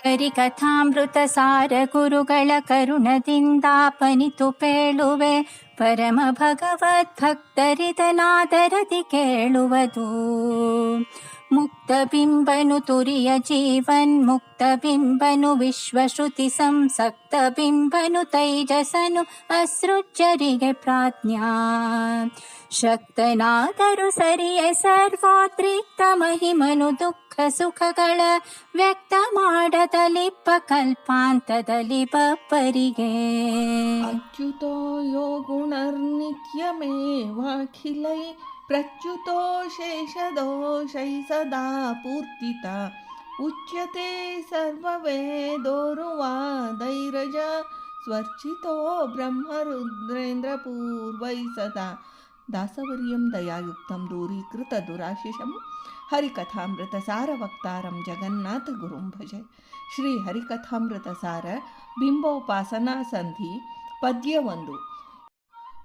ಹರಿಕಥಾಮೃತ ಸಾರ ಗುರುಗಳ ಕರುಣದಿಂದಾಪನಿತು ಪೇಳುವೆ ಪರಮ ಭಗವದ್ಭಕ್ತರಿದನಾದರದಿ ಕೇಳುವುದು ಮುಕ್ತ ಬಿಂಬನು ತುರಿಯ ಜೀವನ್ ಮುಕ್ತ ಬಿಂಬನು ವಿಶ್ವಶ್ರುತಿ ಸಂಸಕ್ತ ಬಿಂಬನು ತೈಜಸನು ಅಸೃಜ್ಯರಿಗೆ ಪ್ರಾಜ್ಞಾ ಶಕ್ತನಾದರೂ ಸರಿಯೇ ಸರ್ವೋದ್ರಿಕ್ತ ಮಹಿಮನು ದುಃಖ ಸುಖಗಳ ವ್ಯಕ್ತ ಮಾಡದಲಿಪ್ಪ ಕಲ್ಪಾಂತದಲ್ಲಿ ಬಪ್ಪರಿಗೆ अच्युतो यो गुणर्नित्यमेवाखिलै प्रच्युतोषेषदोषैः सदा पूर्तिता। उच्यते सर्ववेदोरुवादैरज, स्वर्चितो ब्रह्मरुद्रेन्द्रपूर्वैः सदा। दासवर्यं दयायुक्तं दूरीकृतदुराशिषं हरिकथामृतसारवक्तारं जगन्नाथगुरुं भजे। श्रीहरिकथामृतसार, बिम्बोपासनासन्धि, पद्यवन्दु।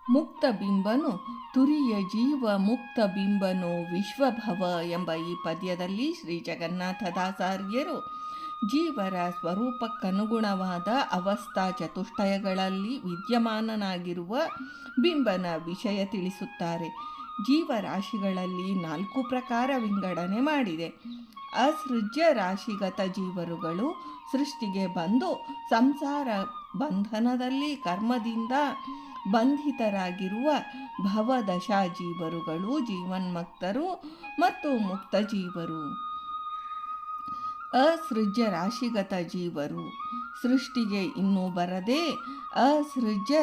ಮುಕ್ತ ಬಿಂಬನು ತುರಿಯ ಜೀವ ಮುಕ್ತ ಬಿಂಬನು ವಿಶ್ವಭವ ಎಂಬ ಈ ಪದ್ಯದಲ್ಲಿ ಶ್ರೀ ಜಗನ್ನಾಥದಾಸಾರ್ಯರು ಜೀವರ ಸ್ವರೂಪಕ್ಕನುಗುಣವಾದ ಅವಸ್ಥಾ ಚತುಷ್ಟಯಗಳಲ್ಲಿ ವಿದ್ಯಮಾನನಾಗಿರುವ ಬಿಂಬನ ವಿಷಯ ತಿಳಿಸುತ್ತಾರೆ. ಜೀವರಾಶಿಗಳಲ್ಲಿ ನಾಲ್ಕು ಪ್ರಕಾರ ವಿಂಗಡಣೆ ಮಾಡಿದೆ. ಅಸೃಜ್ಯ ರಾಶಿಗತ ಜೀವರುಗಳು ಸೃಷ್ಟಿಗೆ ಬಂದು ಸಂಸಾರ ಬಂಧನದಲ್ಲಿ ಕರ್ಮದಿಂದ ಬಂಧಿತರಾಗಿರುವ ಭವದಶಾ ಜೀವರುಗಳು ಜೀವನ್ಮಕ್ತರು ಮತ್ತು ಮುಕ್ತ ಜೀವರು ಅಸೃಜ್ಯ ರಾಶಿಗತ ಜೀವರು. ಸೃಷ್ಟಿಗೆ ಇನ್ನೂ ಬರದೆ ಅಸೃಜ್ಯ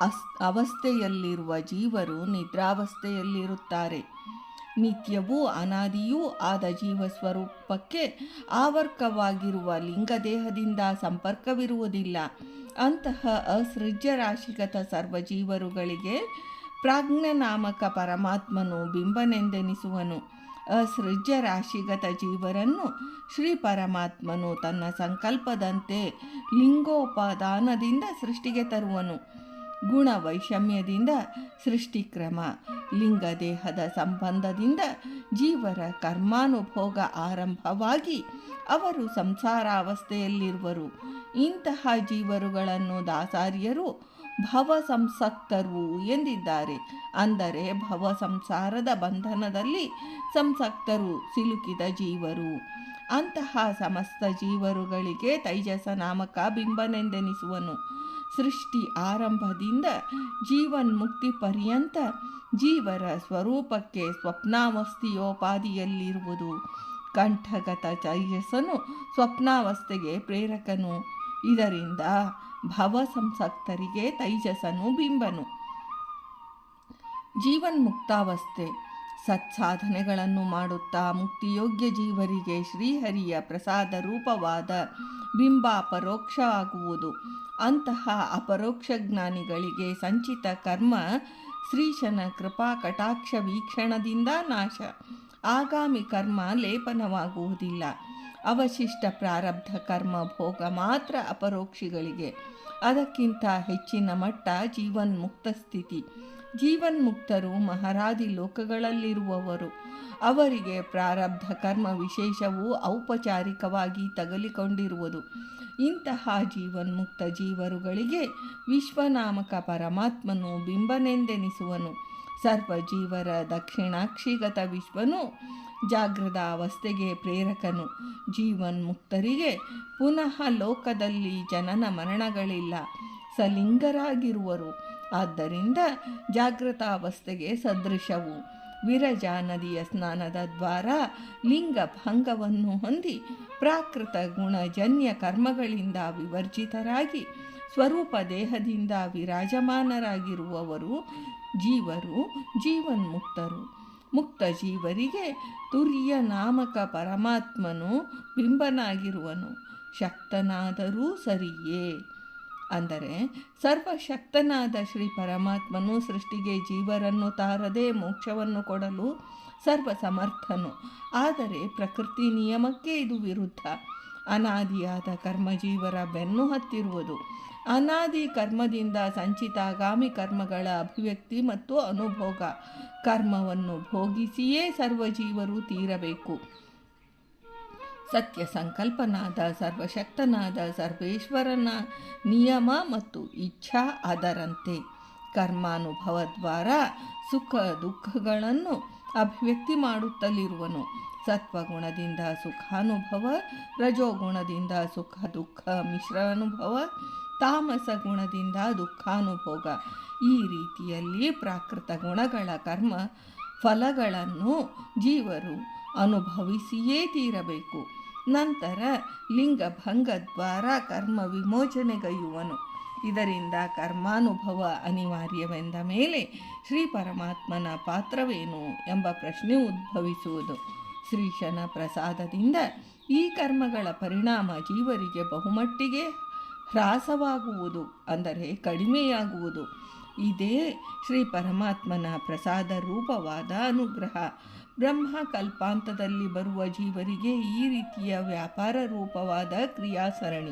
ಅಸ್, ಅವಸ್ಥೆಯಲ್ಲಿರುವ ಜೀವರು ನಿದ್ರಾವಸ್ಥೆಯಲ್ಲಿರುತ್ತಾರೆ. ನಿತ್ಯವೂ ಅನಾದಿಯೂ ಆದ ಜೀವ ಸ್ವರೂಪಕ್ಕೆ ಆವರ್ಕವಾಗಿರುವ ಲಿಂಗದೇಹದಿಂದ ಸಂಪರ್ಕವಿರುವುದಿಲ್ಲ. ಅಂತಹ ಅಸೃಜ್ಯ ರಾಶಿಗತ ಸರ್ವಜೀವರುಗಳಿಗೆ ಪ್ರಾಜ್ಞ ನಾಮಕ ಪರಮಾತ್ಮನು ಬಿಂಬನೆಂದೆನಿಸುವನು. ಅಸೃಜ್ಯ ರಾಶಿಗತ ಜೀವರನ್ನು ಶ್ರೀ ಪರಮಾತ್ಮನು ತನ್ನ ಸಂಕಲ್ಪದಂತೆ ಲಿಂಗೋಪಾದಾನದಿಂದ ಸೃಷ್ಟಿಗೆ ತರುವನು. ಗುಣ ವೈಷಮ್ಯದಿಂದ ಸೃಷ್ಟಿಕ್ರಮ, ಲಿಂಗದೇಹದ ಸಂಬಂಧದಿಂದ ಜೀವರ ಕರ್ಮಾನುಭೋಗ ಆರಂಭವಾಗಿ ಅವರು ಸಂಸಾರಾವಸ್ಥೆಯಲ್ಲಿರುವರು. ಇಂತಹ ಜೀವರುಗಳನ್ನು ದಾಸಾರಿಯರು ಭವ ಸಂಸಕ್ತರು ಎಂದಿದ್ದಾರೆ. ಅಂದರೆ ಭವ ಸಂಸಾರದ ಬಂಧನದಲ್ಲಿ ಸಂಸಕ್ತರು ಸಿಲುಕಿದ ಜೀವರು. ಅಂತಹ ಸಮಸ್ತ ಜೀವರುಗಳಿಗೆ ತೈಜಸ ನಾಮಕ ಬಿಂಬನೆಂದೆನಿಸುವನು. ಸೃಷ್ಟಿ ಆರಂಭದಿಂದ ಜೀವನ್ಮುಕ್ತಿ ಪರ್ಯಂತ ಜೀವರ ಸ್ವರೂಪಕ್ಕೆ ಸ್ವಪ್ನಾವಸ್ಥೆಯೋಪಾದಿಯಲ್ಲಿರುವುದು. ಕಂಠಗತ ತೈಜಸನು ಸ್ವಪ್ನಾವಸ್ಥೆಗೆ ಪ್ರೇರಕನು. ಇದರಿಂದ ಭವ ಸಂಸಕ್ತರಿಗೆ ತೈಜಸನು ಬಿಂಬನು. ಜೀವನ್ಮುಕ್ತಾವಸ್ಥೆ. ಸತ್ಸಾಧನೆಗಳನ್ನು ಮಾಡುತ್ತಾ ಮುಕ್ತಿಯೋಗ್ಯ ಜೀವರಿಗೆ ಶ್ರೀಹರಿಯ ಪ್ರಸಾದ ರೂಪವಾದ ಬಿಂಬ ಅಪರೋಕ್ಷ ಆಗುವುದು. ಅಂತಹ ಅಪರೋಕ್ಷ ಜ್ಞಾನಿಗಳಿಗೆ ಸಂಚಿತ ಕರ್ಮ ಶ್ರೀಶನ ಕೃಪಾ ಕಟಾಕ್ಷ ವೀಕ್ಷಣದಿಂದ ನಾಶ. ಆಗಾಮಿ ಕರ್ಮ ಲೇಪನವಾಗುವುದಿಲ್ಲ. ಅವಶಿಷ್ಟ ಪ್ರಾರಬ್ಧ ಕರ್ಮ ಭೋಗ ಮಾತ್ರ ಅಪರೋಕ್ಷಿಗಳಿಗೆ. ಅದಕ್ಕಿಂತ ಹೆಚ್ಚಿನ ಮಟ್ಟ ಜೀವನ್ಮುಕ್ತ ಸ್ಥಿತಿ. ಜೀವನ್ಮುಕ್ತರು ಮಹಾರಾದಿ ಲೋಕಗಳಲ್ಲಿರುವವರು. ಅವರಿಗೆ ಪ್ರಾರಬ್ಧ ಕರ್ಮ ವಿಶೇಷವು ಔಪಚಾರಿಕವಾಗಿ ತಗಲಿಕೊಂಡಿರುವುದು. ಇಂತಹ ಜೀವನ್ಮುಕ್ತ ಜೀವರುಗಳಿಗೆ ವಿಶ್ವನಾಮಕ ಪರಮಾತ್ಮನು ಬಿಂಬನೆಂದೆನಿಸುವನು. ಸರ್ವ ಜೀವರ ದಕ್ಷಿಣಾಕ್ಷಿಗತ ವಿಶ್ವನು ಜಾಗೃತ ಅವಸ್ಥೆಗೆ ಪ್ರೇರಕನು. ಜೀವನ್ಮುಕ್ತರಿಗೆ ಪುನಃ ಲೋಕದಲ್ಲಿ ಜನನ ಮರಣಗಳಿಲ್ಲ. ಸಲಿಂಗರಾಗಿರುವರು. ಆದ್ದರಿಂದ ಜಾಗೃತಾವಸ್ಥೆಗೆ ಸದೃಶವು. ವಿರಜಾ ನದಿಯ ಸ್ನಾನದ ದ್ವಾರ ಲಿಂಗ ಭಂಗವನ್ನು ಹೊಂದಿ ಪ್ರಾಕೃತ ಗುಣಜನ್ಯ ಕರ್ಮಗಳಿಂದ ವಿವರ್ಜಿತರಾಗಿ ಸ್ವರೂಪ ದೇಹದಿಂದ ವಿರಾಜಮಾನರಾಗಿರುವವರು ಜೀವರು, ಜೀವನ್ಮುಕ್ತರು. ಮುಕ್ತ ಜೀವರಿಗೆ ತುರ್ಯ ನಾಮಕ ಪರಮಾತ್ಮನು ಬಿಂಬನಾಗಿರುವನು. ಶಕ್ತನಾದರೂ ಸರಿಯೇ. ಅಂದರೆ, ಸರ್ವಶಕ್ತನಾದ ಶ್ರೀ ಪರಮಾತ್ಮನು ಸೃಷ್ಟಿಗೆ ಜೀವರನ್ನು ತಾರದೆ ಮೋಕ್ಷವನ್ನು ಕೊಡಲು ಸರ್ವ ಸಮರ್ಥನು ಆದರೆ ಪ್ರಕೃತಿ ನಿಯಮಕ್ಕೆ ಇದು ವಿರುದ್ಧ. ಅನಾದಿಯಾದ ಕರ್ಮಜೀವರ ಬೆನ್ನು ಹತ್ತಿರುವುದು. ಅನಾದಿ ಕರ್ಮದಿಂದ ಸಂಚಿತಾಗಾಮಿ ಕರ್ಮಗಳ ಅಭಿವ್ಯಕ್ತಿ ಮತ್ತು ಅನುಭೋಗ. ಕರ್ಮವನ್ನು ಭೋಗಿಸಿಯೇ ಸರ್ವಜೀವರು ತೀರಬೇಕು. ಸತ್ಯ ಸಂಕಲ್ಪನಾದ, ಸರ್ವಶಕ್ತನಾದ, ಸರ್ವೇಶ್ವರನ ನಿಯಮ ಮತ್ತು ಇಚ್ಛಾ ಅದರಂತೆ. ಕರ್ಮಾನುಭವ ದ್ವಾರ ಸುಖ ದುಃಖಗಳನ್ನು ಅಭಿವ್ಯಕ್ತಿ ಮಾಡುತ್ತಲಿರುವನು. ಸತ್ವಗುಣದಿಂದ ಸುಖಾನುಭವ, ರಜೋಗುಣದಿಂದ ಸುಖ ದುಃಖ ಮಿಶ್ರ ಅನುಭವ ತಾಮಸ ಗುಣದಿಂದ ದುಃಖಾನುಭೋಗ. ಈ ರೀತಿಯಲ್ಲಿ ಪ್ರಾಕೃತ ಗುಣಗಳ ಕರ್ಮ ಫಲಗಳನ್ನು ಜೀವರು ಅನುಭವಿಸಿಯೇ ತೀರಬೇಕು. ನಂತರ ಲಿಂಗಭಂಗ ದ್ವಾರ ಕರ್ಮ ವಿಮೋಚನೆಗೈಯುವನು ಇದರಿಂದ ಕರ್ಮಾನುಭವ ಅನಿವಾರ್ಯವೆಂದ ಮೇಲೆ ಶ್ರೀ ಪರಮಾತ್ಮನ ಪಾತ್ರವೇನು ಎಂಬ ಪ್ರಶ್ನೆ ಉದ್ಭವಿಸುವುದು. ಶ್ರೀಶನ ಪ್ರಸಾದದಿಂದ ಈ ಕರ್ಮಗಳ ಪರಿಣಾಮ ಜೀವರಿಗೆ ಬಹುಮಟ್ಟಿಗೆ ಹ್ರಾಸವಾಗುವುದು, ಅಂದರೆ ಕಡಿಮೆಯಾಗುವುದು. ಇದೇ ಶ್ರೀ ಪರಮಾತ್ಮನ ಪ್ರಸಾದ ರೂಪವಾದ ಅನುಗ್ರಹ. ಬ್ರಹ್ಮ ಕಲ್ಪಾಂತದಲ್ಲಿ ಬರುವ ಜೀವರಿಗೆ ಈ ರೀತಿಯ ವ್ಯಾಪಾರ ರೂಪವಾದ ಕ್ರಿಯಾಸರಣಿ.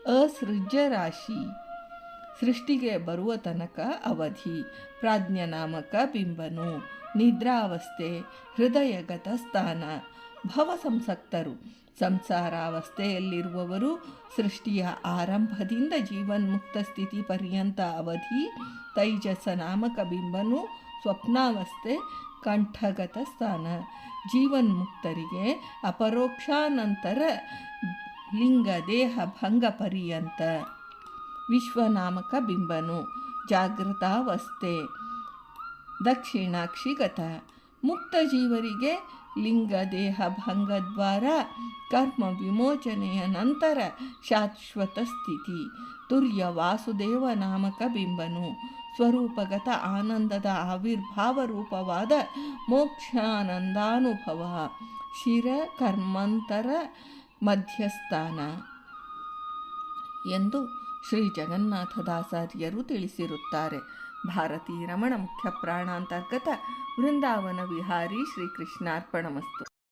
ಅಸೃಜ್ಯರಾಶಿ ಸೃಷ್ಟಿಗೆ ಬರುವ ತನಕ ಅವಧಿ. ಪ್ರಾಜ್ಞನಾಮಕ ಬಿಂಬನು. ನಿದ್ರಾವಸ್ಥೆ. ಹೃದಯಗತ ಸ್ಥಾನ. ಭವ ಸಂಸಕ್ತರು. ಸಂಸಾರಾವಸ್ಥೆಯಲ್ಲಿರುವವರು ಸೃಷ್ಟಿಯ ಆರಂಭದಿಂದ ಜೀವನ್ಮುಕ್ತ ಸ್ಥಿತಿ ಪರ್ಯಂತ ಅವಧಿ, ತೈಜಸ ನಾಮಕ ಬಿಂಬನು, ಸ್ವಪ್ನಾವಸ್ಥೆ, ಕಂಠಗತ ಸ್ಥಾನ. ಜೀವನ್ಮುಕ್ತರಿಗೆ ಅಪರೋಕ್ಷಾನಂತರ ಲಿಂಗ ದೇಹ ಭಂಗ ಪರ್ಯಂತ. ವಿಶ್ವನಾಮಕ ಬಿಂಬನು, ಜಾಗೃತಾವಸ್ಥೆ ದಕ್ಷಿಣಾಕ್ಷಿಗತ ಮುಕ್ತ ಜೀವರಿಗೆ ಲಿಂಗ, ದೇಹ, ಭಂಗ, ದ್ವಾರ, ಕರ್ಮ, ವಿಮೋಚನೆಯ ನಂತರ ಶಾಶ್ವತ ಸ್ಥಿತಿ. ತುರ್ಯ ವಾಸುದೇವ ನಾಮಕ ಬಿಂಬನು ಸ್ವರೂಪಗತ ಆನಂದದ ಆವಿರ್ಭಾವ ರೂಪವಾದ ಮೋಕ್ಷಾನಂದಾನುಭವ. ಶಿರ ಕರ್ಮಾಂತರ ಮಧ್ಯಸ್ಥಾನ. ಎಂದು ಶ್ರೀ ಜಗನ್ನಾಥದಾಸಾರ್ಯರು ತಿಳಿಸಿರುತ್ತಾರೆ. ಭಾರತೀ ರಮಣ ಮುಖ್ಯ ಪ್ರಾಣಾಂತರ್ಗತ ವೃಂದಾವನ ವಿಹಾರಿ ಶ್ರೀಕೃಷ್ಣಾರ್ಪಣಮಸ್ತು.